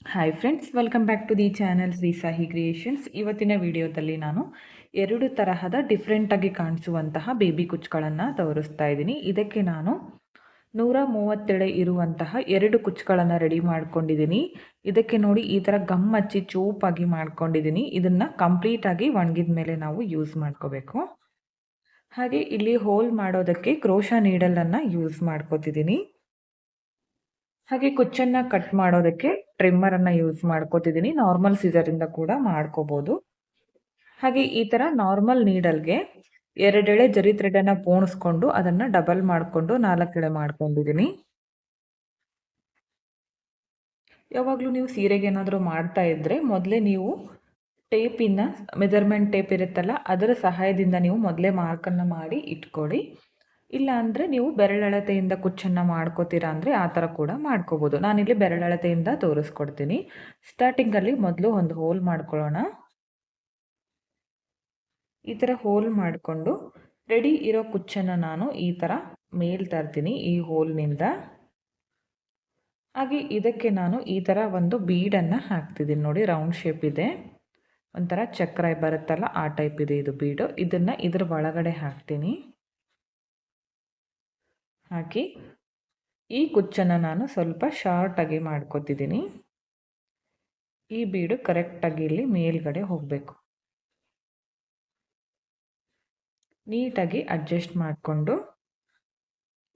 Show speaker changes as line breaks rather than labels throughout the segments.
Hi friends welcome back to the channel Shri Sahi Creations ಇವತ್ತಿನ ವಿಡಿಯೋದಲ್ಲಿ ನಾನು ಎರಡು ತರಹದ ಡಿಫ್ರೆಂಟಾಗಿ ಕಾಣಿಸುವಂತಹ ಬೇಬಿ ಕುಚ್ಚುಗಳನ್ನು ತೋರಿಸ್ತಾ ಇದ್ದೀನಿ. ಇದಕ್ಕೆ ನಾನು ನೂರ ಮೂವತ್ತೆಡೆ ಇರುವಂತಹ ಎರಡು ಕುಚ್ಚುಗಳನ್ನು ರೆಡಿ ಮಾಡ್ಕೊಂಡಿದ್ದೀನಿ. ಇದಕ್ಕೆ ನೋಡಿ ಈ ಥರ ಗಮ್ ಹಚ್ಚಿ ಚೂಪಾಗಿ ಮಾಡ್ಕೊಂಡಿದ್ದೀನಿ. ಇದನ್ನು ಕಂಪ್ಲೀಟಾಗಿ ಒಣಗಿದ ಮೇಲೆ ನಾವು ಯೂಸ್ ಮಾಡ್ಕೋಬೇಕು. ಹಾಗೆ ಇಲ್ಲಿ ಹೋಲ್ ಮಾಡೋದಕ್ಕೆ ಕ್ರೋಶ ನೀಡಲನ್ನು ಯೂಸ್ ಮಾಡ್ಕೋತಿದ್ದೀನಿ. ಹಾಗೆ ಕುಚ್ಚನ್ನ ಕಟ್ ಮಾಡೋದಕ್ಕೆ ಟ್ರಿಮ್ಮರ್ ಅನ್ನ ಯೂಸ್ ಮಾಡ್ಕೋತಿದ್ದೀನಿ ನಾರ್ಮಲ್ ಸೀಸರ್ ಇಂದ ಕೂಡ ಮಾಡ್ಕೋಬಹುದು ಹಾಗೆ ಈ ತರ ನಾರ್ಮಲ್ ನೀಡಲ್ಗೆ ಎರಡೆಳೆ ಜರಿ ಥ್ರೆಡ್ ಅನ್ನ ಪೋಣಿಸ್ಕೊಂಡು ಅದನ್ನ ಡಬಲ್ ಮಾಡಿಕೊಂಡು ನಾಲ್ಕೆಳೆ ಮಾಡ್ಕೊಂಡಿದ್ದೀನಿ ಯಾವಾಗಲೂ ನೀವು ಸೀರೆಗೆ ಏನಾದರೂ ಮಾಡ್ತಾ ಇದ್ರೆ ಮೊದಲೇ ನೀವು ಟೇಪಿನ ಮೆಜರ್ಮೆಂಟ್ ಟೇಪ್ ಇರುತ್ತಲ್ಲ, ಅದರ ಸಹಾಯದಿಂದ ನೀವು ಮೊದಲೇ ಮಾರ್ಕನ್ನು ಮಾಡಿ ಇಟ್ಕೊಳ್ಳಿ. ಇಲ್ಲ ಅಂದರೆ ನೀವು ಬೆರಳಳತೆಯಿಂದ ಕುಚ್ಚನ್ನು ಮಾಡ್ಕೋತೀರಾ ಅಂದರೆ ಆ ಥರ ಕೂಡ ಮಾಡ್ಕೋಬೋದು. ನಾನಿಲ್ಲಿ ಬೆರಳಳತೆಯಿಂದ ತೋರಿಸ್ಕೊಡ್ತೀನಿ. ಸ್ಟಾರ್ಟಿಂಗಲ್ಲಿ ಮೊದಲು ಒಂದು ಹೋಲ್ ಮಾಡ್ಕೊಳ್ಳೋಣ. ಈ ಥರ ಹೋಲ್ ಮಾಡಿಕೊಂಡು ರೆಡಿ ಇರೋ ಕುಚ್ಚನ್ನು ನಾನು ಈ ಥರ ಮೇಲ್ ತರ್ತೀನಿ ಈ ಹೋಲ್ನಿಂದ ಹಾಗೆ ಇದಕ್ಕೆ ನಾನು ಈ ಥರ ಒಂದು ಬೀಡನ್ನು ಹಾಕ್ತಿದ್ದೀನಿ. ನೋಡಿ ರೌಂಡ್ ಶೇಪ್ ಇದೆ. ಒಂಥರ ಚಕ್ರ ಬರುತ್ತಲ್ಲ ಆ ಟೈಪ್ ಇದೆ ಇದು ಬೀಡು ಇದನ್ನು ಇದರ ಒಳಗಡೆ ಹಾಕ್ತೀನಿ. ಹಾಕಿ ಈ ಕುಚ್ಚನ್ನು ನಾನು ಸ್ವಲ್ಪ ಶಾರ್ಟಾಗಿ ಮಾಡ್ಕೋತಿದ್ದೀನಿ. ಈ ಬೀಡು ಕರೆಕ್ಟಾಗಿ ಇಲ್ಲಿ ಮೇಲ್ಗಡೆ ಹೋಗಬೇಕು. ನೀಟಾಗಿ ಅಡ್ಜಸ್ಟ್ ಮಾಡಿಕೊಂಡು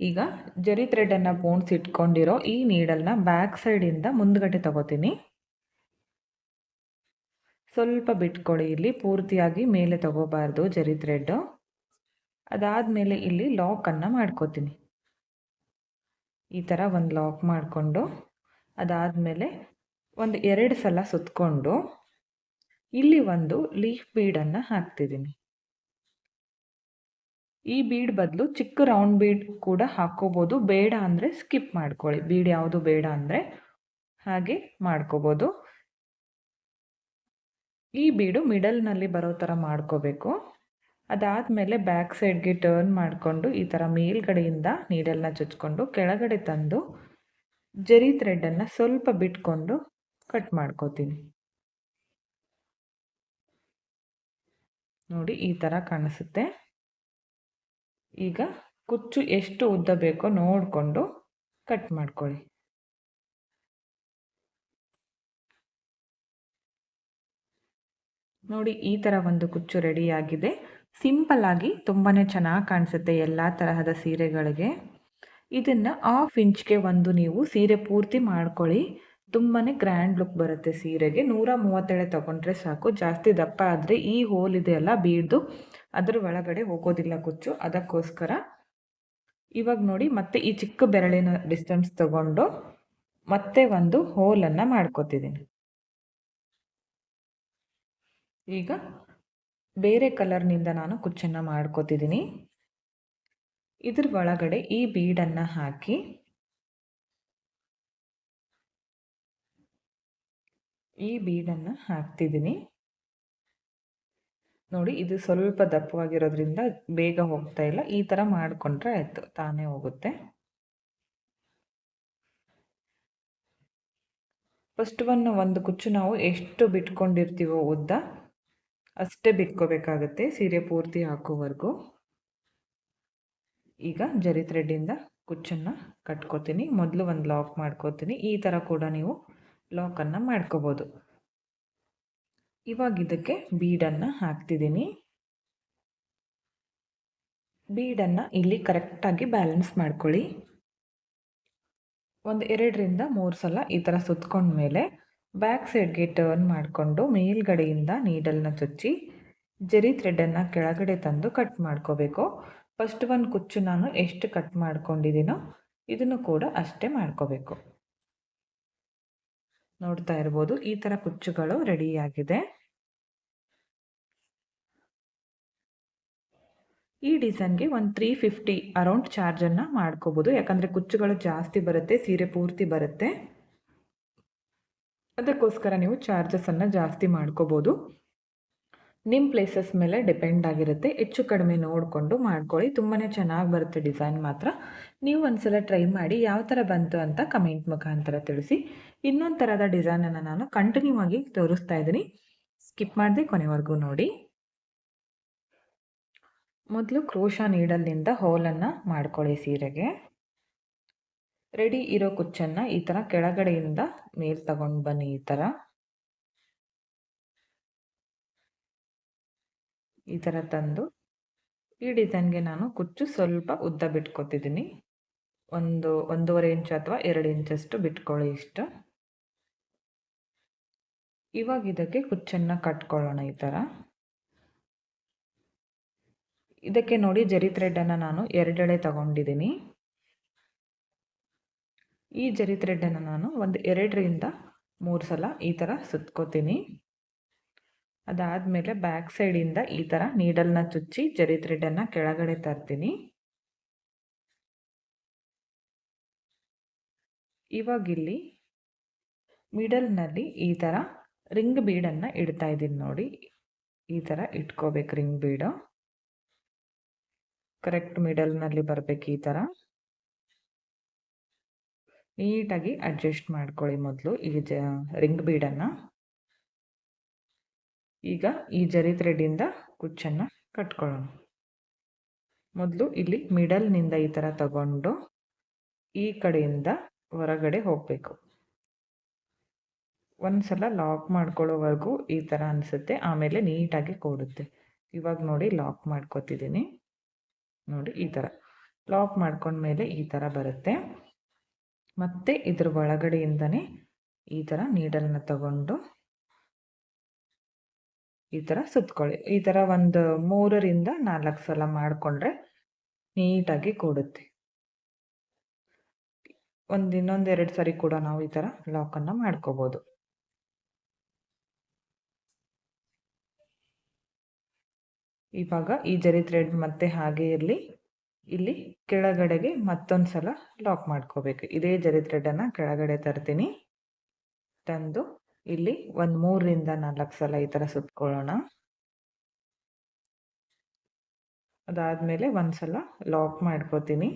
ಈಗ ಜರಿ ಥ್ರೆಡನ್ನು ಬೋನ್ಸ್ ಇಟ್ಕೊಂಡಿರೋ ಈ ನೀಡಲ್ನ ಬ್ಯಾಕ್ ಸೈಡಿಂದ ಮುಂದ್ಗಡೆ ತಗೋತೀನಿ. ಸ್ವಲ್ಪ ಬಿಟ್ಕೊಳ್ಳಿ, ಇಲ್ಲಿ ಪೂರ್ತಿಯಾಗಿ ಮೇಲೆ ತಗೋಬಾರ್ದು ಜರಿ ಥ್ರೆಡ್ಡು ಅದಾದಮೇಲೆ ಇಲ್ಲಿ ಲಾಕನ್ನು ಮಾಡ್ಕೋತೀನಿ. ಈ ಥರ ಒಂದು ಲಾಕ್ ಮಾಡಿಕೊಂಡು ಅದಾದಮೇಲೆ ಒಂದು ಎರಡು ಸಲ ಸುತ್ತಕೊಂಡು ಇಲ್ಲಿ ಒಂದು ಲೀಫ್ ಬೀಡನ್ನು ಹಾಕ್ತಿದ್ದೀನಿ ಈ ಬೀಡ್ ಬದಲು ಚಿಕ್ಕ ರೌಂಡ್ ಬೀಡ್ ಕೂಡ ಹಾಕ್ಕೋಬೋದು ಬೇಡ ಅಂದರೆ ಸ್ಕಿಪ್ ಮಾಡ್ಕೊಳ್ಳಿ. ಬೀಡ್ ಯಾವುದು ಬೇಡ ಅಂದರೆ ಹಾಗೆ ಮಾಡ್ಕೋಬೋದು. ಈ ಬೀಡು ಮಿಡಲ್ನಲ್ಲಿ ಬರೋ ಥರ ಮಾಡ್ಕೋಬೇಕು. ಅದಾದಮೇಲೆ ಬ್ಯಾಕ್ ಸೈಡ್ಗೆ ಟರ್ನ್ ಮಾಡಿಕೊಂಡು ಈ ಥರ ಮೇಲ್ಗಡೆಯಿಂದ ನೀಡಲ್ನ ಚುಚ್ಕೊಂಡು ಕೆಳಗಡೆ ತಂದು ಜರಿ ಥ್ರೆಡನ್ನು ಸ್ವಲ್ಪ ಬಿಟ್ಕೊಂಡು ಕಟ್ ಮಾಡ್ಕೋತೀನಿ. ನೋಡಿ ಈ ಥರ ಕಾಣಿಸುತ್ತೆ. ಈಗ ಕುಚ್ಚು ಎಷ್ಟು ಉದ್ದ ಬೇಕೋ ನೋಡಿಕೊಂಡು ಕಟ್ ಮಾಡ್ಕೊಳ್ಳಿ. ನೋಡಿ ಈ ಥರ ಒಂದು ಕುಚ್ಚು ರೆಡಿಯಾಗಿದೆ ಸಿಂಪಲ್ ಆಗಿ ತುಂಬಾ ಚೆನ್ನಾಗಿ ಕಾಣಿಸುತ್ತೆ ಎಲ್ಲ ತರಹದ ಸೀರೆಗಳಿಗೆ. ಇದನ್ನು ಆಫ್ ಇಂಚ್ಗೆ ಒಂದು ನೀವು ಸೀರೆ ಪೂರ್ತಿ ಮಾಡ್ಕೊಳ್ಳಿ. ತುಂಬಾ ಗ್ರ್ಯಾಂಡ್ ಲುಕ್ ಬರುತ್ತೆ ಸೀರೆಗೆ. ನೂರ ಮೂವತ್ತೇಳೆ ತೊಗೊಂಡ್ರೆ ಸಾಕು. ಜಾಸ್ತಿ ದಪ್ಪ ಆದರೆ ಈ ಹೋಲ್ ಇದೆಯಲ್ಲ ಬೀಡ್ದು ಅದರ ಒಳಗಡೆ ಹೋಗೋದಿಲ್ಲ ಕುಚ್ಚು. ಅದಕ್ಕೋಸ್ಕರ ಇವಾಗ ನೋಡಿ ಮತ್ತೆ ಈ ಚಿಕ್ಕ ಬೆರಳಿನ ಡಿಸ್ಟೆನ್ಸ್ ತಗೊಂಡು ಮತ್ತೆ ಒಂದು ಹೋಲನ್ನು ಮಾಡ್ಕೋತಿದ್ದೀನಿ. ಈಗ ಬೇರೆ ಕಲರ್ನಿಂದ ನಾನು ಕುಚ್ಚನ್ನು ಮಾಡ್ಕೋತಿದ್ದೀನಿ. ಇದ್ರ ಒಳಗಡೆ ಈ ಬೀಡನ್ನು ಹಾಕಿ. ಈ ಬೀಡನ್ನು ಹಾಕ್ತಿದ್ದೀನಿ. ನೋಡಿ, ಇದು ಸ್ವಲ್ಪ ದಪ್ಪವಾಗಿರೋದ್ರಿಂದ ಬೇಗ ಹೋಗ್ತಾ ಇಲ್ಲ. ಈ ಥರ ಮಾಡಿಕೊಂಡ್ರೆ ಆಯಿತು, ತಾನೇ ಹೋಗುತ್ತೆ. ಫಸ್ಟ್ ಒನ್ ಒಂದು ಕುಚ್ಚು ನಾವು ಎಷ್ಟು ಬಿಟ್ಕೊಂಡಿರ್ತೀವೋ ಉದ್ದ. ಅಷ್ಟೇ ಬಿಟ್ಕೋಬೇಕಾಗತ್ತೆ ಸೀರೆ ಪೂರ್ತಿ ಹಾಕೋವರೆಗೂ. ಈಗ ಜರಿ ಥ್ರೆಡ್ಡಿಂದ ಕುಚ್ಚನ್ನು ಕಟ್ಕೋತೀನಿ, ಮೊದಲು ಒಂದು ಲಾಕ್ ಮಾಡ್ಕೋತೀನಿ, ಈ ಥರ ಕೂಡ ನೀವು ಲಾಕನ್ನು ಮಾಡ್ಕೋಬೋದು. ಇವಾಗ ಇದಕ್ಕೆ ಬೀಡನ್ನು ಹಾಕ್ತಿದ್ದೀನಿ. ಬೀಡನ್ನು ಇಲ್ಲಿ ಕರೆಕ್ಟಾಗಿ ಬ್ಯಾಲೆನ್ಸ್ ಮಾಡ್ಕೊಳ್ಳಿ. ಒಂದು ಎರಡರಿಂದ ಮೂರು ಸಲ ಈ ಥರ ಸುತ್ಕೊಂಡ್ಮೇಲೆ ಬ್ಯಾಕ್ ಸೈಡ್ಗೆ ಟರ್ನ್ ಮಾಡಿಕೊಂಡು ಮೇಲ್ಗಡೆಯಿಂದ ನೀಡಲ್ನ ಚುಚ್ಚಿ ಜರಿ ಥ್ರೆಡನ್ನು ಕೆಳಗಡೆ ತಂದು ಕಟ್ ಮಾಡ್ಕೋಬೇಕು. ಫಸ್ಟ್ ಒಂದು ಕುಚ್ಚು ನಾನು ಎಷ್ಟು ಕಟ್ ಮಾಡ್ಕೊಂಡಿದ್ದೀನೋ ಇದನ್ನು ಕೂಡ ಅಷ್ಟೇ ಮಾಡ್ಕೋಬೇಕು. ನೋಡ್ತಾ ಇರ್ಬೋದು, ಈ ಥರ ಕುಚ್ಚುಗಳು ರೆಡಿಯಾಗಿದೆ ಈ ಡಿಸೈನ್ಗೆ ಒಂದು ತ್ರೀ ಫಿಫ್ಟಿ ಅರೌಂಡ್ ಚಾರ್ಜನ್ನು ಮಾಡ್ಕೋಬೋದು. ಯಾಕಂದರೆ ಕುಚ್ಚುಗಳು ಜಾಸ್ತಿ ಬರುತ್ತೆ, ಸೀರೆ ಪೂರ್ತಿ ಬರುತ್ತೆ. ಅದಕ್ಕೋಸ್ಕರ ನೀವು ಚಾರ್ಜಸನ್ನು ಜಾಸ್ತಿ ಮಾಡ್ಕೋಬೋದು. ನಿಮ್ಮ ಪ್ಲೇಸಸ್ ಮೇಲೆ ಡಿಪೆಂಡ್ ಆಗಿರುತ್ತೆ. ಹೆಚ್ಚು ಕಡಿಮೆ ನೋಡಿಕೊಂಡು ಮಾಡ್ಕೊಳ್ಳಿ. ತುಂಬಾ ಚೆನ್ನಾಗಿ ಬರುತ್ತೆ ಡಿಸೈನ್ ಮಾತ್ರ. ನೀವು ಒಂದ್ಸಲ ಟ್ರೈ ಮಾಡಿ ಯಾವ ಥರ ಬಂತು ಅಂತ ಕಮೆಂಟ್ ಮುಖಾಂತರ ತಿಳಿಸಿ. ಇನ್ನೊಂದು ಥರದ ಡಿಸೈನನ್ನು ನಾನು ಕಂಟಿನ್ಯೂ ಆಗಿ ತೋರಿಸ್ತಾ ಇದ್ದೀನಿ. ಸ್ಕಿಪ್ ಮಾಡದೆ ಕೊನೆವರೆಗೂ ನೋಡಿ. ಮೊದಲು ಕ್ರೋಶ ನೀಡಲ್ನಿಂದ ಹೋಲನ್ನು ಮಾಡ್ಕೊಳ್ಳಿ ಸೀರೆಗೆ. ರೆಡಿ ಇರೋ ಕುಚ್ಚನ್ನು ಈ ಥರ ಕೆಳಗಡೆಯಿಂದ ಮೇಲ್ ತಗೊಂಡು ಬನ್ನಿ ಈ ಥರ ಈ ಥರ ತಂದು ಈ ಡಿಸೈನ್ಗೆ ನಾನು ಕುಚ್ಚು ಸ್ವಲ್ಪ ಉದ್ದ ಬಿಟ್ಕೊತಿದ್ದೀನಿ ಒಂದು ಒಂದೂವರೆ ಇಂಚ್ ಅಥವಾ ಎರಡು ಇಂಚಷ್ಟು ಬಿಟ್ಕೊಳ್ಳಿ ಇಷ್ಟು. ಇವಾಗ ಇದಕ್ಕೆ ಕುಚ್ಚನ್ನು ಕಟ್ಕೊಳ್ಳೋಣ ಈ ಥರ ಇದಕ್ಕೆ ನೋಡಿ ಜರಿ ಥ್ರೆಡ್ಡನ್ನು ನಾನು ಎರಡೆಳೆ ತಗೊಂಡಿದ್ದೀನಿ ಈ ಜರಿ ಥ್ರೆಡ್ಡನ್ನು ನಾನು ಒಂದು ಎರಡರಿಂದ ಮೂರು ಸಲ ಈ ಥರ ಸುತ್ಕೋತೀನಿ. ಅದಾದಮೇಲೆ ಬ್ಯಾಕ್ ಸೈಡಿಂದ ಈ ಥರ ನೀಡಲ್ನ ಚುಚ್ಚಿ ಜರಿ ಥ್ರೆಡ್ಡನ್ನು ಕೆಳಗಡೆ ತರ್ತೀನಿ. ಇವಾಗಿಲ್ಲಿ ಮಿಡಲ್ನಲ್ಲಿ ಈ ಥರ ರಿಂಗ್ ಬೀಡನ್ನು ಇಡ್ತಾ ಇದ್ದೀನಿ ನೋಡಿ. ಈ ಥರ ಇಟ್ಕೋಬೇಕು ರಿಂಗ್ ಬೀಡು. ಕರೆಕ್ಟ್ ಮಿಡಲ್ನಲ್ಲಿ ಬರಬೇಕು ಈ ಥರ. ನೀಟಾಗಿ ಅಡ್ಜಸ್ಟ್ ಮಾಡ್ಕೊಳ್ಳಿ ಮೊದಲು ಈ ಜ, ರಿಂಗ್ ಬೀಡನ್ನು. ಈಗ ಈ ಜರಿ ಥ್ರೆಡ್ಡಿಂದ ಕುಚ್ಚನ್ನು ಕಟ್ಕೊಳ್ಳೋಣ. ಮೊದಲು ಇಲ್ಲಿ ಮಿಡಲ್ನಿಂದ ಈ ಥರ ತಗೊಂಡು ಈ ಕಡೆಯಿಂದ ಹೊರಗಡೆ ಹೋಗಬೇಕು. ಒಂದು ಸಲ ಲಾಕ್ ಮಾಡ್ಕೊಳ್ಳೋವರೆಗೂ ಈ ಥರ ಅನಿಸುತ್ತೆ. ಆಮೇಲೆ ನೀಟಾಗಿ ಕೂಡುತ್ತೆ. ಇವಾಗ ನೋಡಿ ಲಾಕ್ ಮಾಡ್ಕೋತಿದ್ದೀನಿ. ನೋಡಿ ಈ ಥರ. ಲಾಕ್ ಮಾಡ್ಕೊಂಡ್ಮೇಲೆ ಈ ಥರ ಬರುತ್ತೆ. ಮತ್ತು ಇದ್ರ ಒಳಗಡೆಯಿಂದನೇ ಈ ಥರ ನೀಡಲನ್ನು ತಗೊಂಡು ಈ ಥರ ಸುತ್ಕೊಳ್ಳಿ. ಈ ಥರ ಒಂದು ಮೂರರಿಂದ ನಾಲ್ಕು ಸಲ ಮಾಡಿಕೊಂಡ್ರೆ ನೀಟಾಗಿ ಕೂಡುತ್ತೆ. ಒಂದು ಇನ್ನೊಂದು ಎರಡು ಸರಿ ಕೂಡ ನಾವು ಈ ಥರ ಲಾಕನ್ನು ಮಾಡ್ಕೋಬೋದು. ಇವಾಗ ಈ ಜರಿ ಥ್ರೆಡ್ ಮತ್ತೆ ಹಾಗೆ ಇರಲಿ. ಇಲ್ಲಿ ಕೆಳಗಡೆಗೆ ಮತ್ತೊಂದು ಸಲ ಲಾಕ್ ಮಾಡ್ಕೋಬೇಕು. ಇದೇ ಜರಿ ಥ್ರೆಡನ್ನು ಕೆಳಗಡೆ ತರ್ತೀನಿ. ತಂದು ಇಲ್ಲಿ ಒಂದು ಮೂರರಿಂದ ನಾಲ್ಕು ಸಲ ಈ ಥರ ಸುತ್ಕೊಳ್ಳೋಣ. ಅದಾದಮೇಲೆ ಒಂದು ಸಲ ಲಾಕ್ ಮಾಡ್ಕೋತೀನಿ.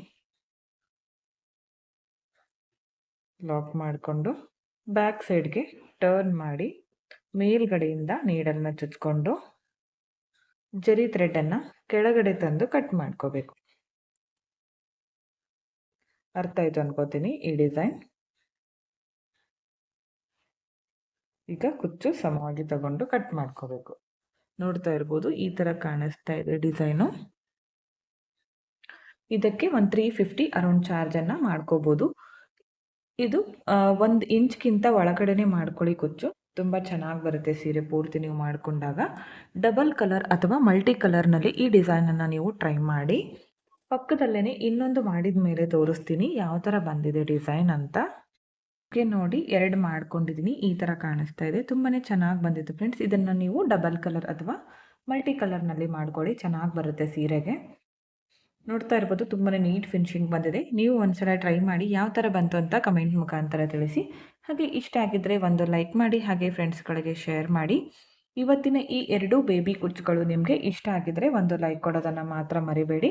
ಲಾಕ್ ಮಾಡಿಕೊಂಡು ಬ್ಯಾಕ್ ಸೈಡ್ಗೆ ಟರ್ನ್ ಮಾಡಿ ಮೇಲ್ಗಡೆಯಿಂದ ನೀಡಲ್ನ ಚುಚ್ಕೊಂಡು ಜರಿ ಥ್ರೆಡನ್ನು ಕೆಳಗಡೆ ತಂದು ಕಟ್ ಮಾಡ್ಕೋಬೇಕು. ಅರ್ಥ ಆಯಿತು ಅನ್ಕೋತೀನಿ ಈ ಡಿಸೈನ್ ಈಗ ಕುಚ್ಚು ಸಮವಾಗಿ ತಗೊಂಡು ಕಟ್ ಮಾಡ್ಕೋಬೇಕು. ನೋಡ್ತಾ ಇರ್ಬೋದು ಈ ಥರ ಕಾಣಿಸ್ತಾ ಇದೆ ಡಿಸೈನು ಇದಕ್ಕೆ ಒಂದು ತ್ರೀ ಫಿಫ್ಟಿ ಅರೌಂಡ್ ಚಾರ್ಜನ್ನು ಮಾಡ್ಕೋಬೋದು. ಇದು ಒಂದು ಇಂಚ್ಗಿಂತ ಒಳಗಡೆನೆ ಮಾಡ್ಕೊಳ್ಳಿ ಕುಚ್ಚು. ತುಂಬ ಚೆನ್ನಾಗಿ ಬರುತ್ತೆ ಸೀರೆ ಪೂರ್ತಿ ನೀವು ಮಾಡಿಕೊಂಡಾಗ. ಡಬಲ್ ಕಲರ್ ಅಥವಾ ಮಲ್ಟಿ ಕಲರ್ನಲ್ಲಿ ಈ ಡಿಸೈನನ್ನು ನೀವು ಟ್ರೈ ಮಾಡಿ. ಪಕ್ಕದಲ್ಲೇ ಇನ್ನೊಂದು ಮಾಡಿದ ಮೇಲೆ ತೋರಿಸ್ತೀನಿ. ಯಾವ ಥರ ಬಂದಿದೆ ಡಿಸೈನ್ ಅಂತ. ಓಕೆ, ನೋಡಿ ಎರಡು ಮಾಡ್ಕೊಂಡಿದ್ದೀನಿ ಈ ಥರ ಕಾಣಿಸ್ತಾ ಇದೆ. ತುಂಬಾ ಚೆನ್ನಾಗಿ ಬಂದಿತ್ತು ಫ್ರೆಂಡ್ಸ್. ಇದನ್ನು ನೀವು ಡಬಲ್ ಕಲರ್ ಅಥವಾ ಮಲ್ಟಿ ಕಲರ್ನಲ್ಲಿ ಮಾಡ್ಕೊಳ್ಳಿ. ಚೆನ್ನಾಗಿ ಬರುತ್ತೆ ಸೀರೆಗೆ. ನೋಡ್ತಾ ಇರ್ಬೋದು ತುಂಬಾ ನೀಟ್ ಫಿನಿಶಿಂಗ್ ಬಂದಿದೆ. ನೀವು ಒಂದ್ಸಲ ಟ್ರೈ ಮಾಡಿ ಯಾವ ಥರ ಬಂತು ಅಂತ ಕಮೆಂಟ್ ಮುಖಾಂತರ ತಿಳಿಸಿ. ಹಾಗೆ ಇಷ್ಟ ಆಗಿದ್ದರೆ ಒಂದು ಲೈಕ್ ಮಾಡಿ, ಹಾಗೆ ಫ್ರೆಂಡ್ಸ್ಗಳಿಗೆ ಶೇರ್ ಮಾಡಿ. ಇವತ್ತಿನ ಈ ಎರಡು ಬೇಬಿ ಕುಚ್ಚುಗಳು ನಿಮಗೆ ಇಷ್ಟ ಆಗಿದ್ದರೆ ಒಂದು ಲೈಕ್ ಕೊಡೋದನ್ನು ಮಾತ್ರ ಮರಿಬೇಡಿ.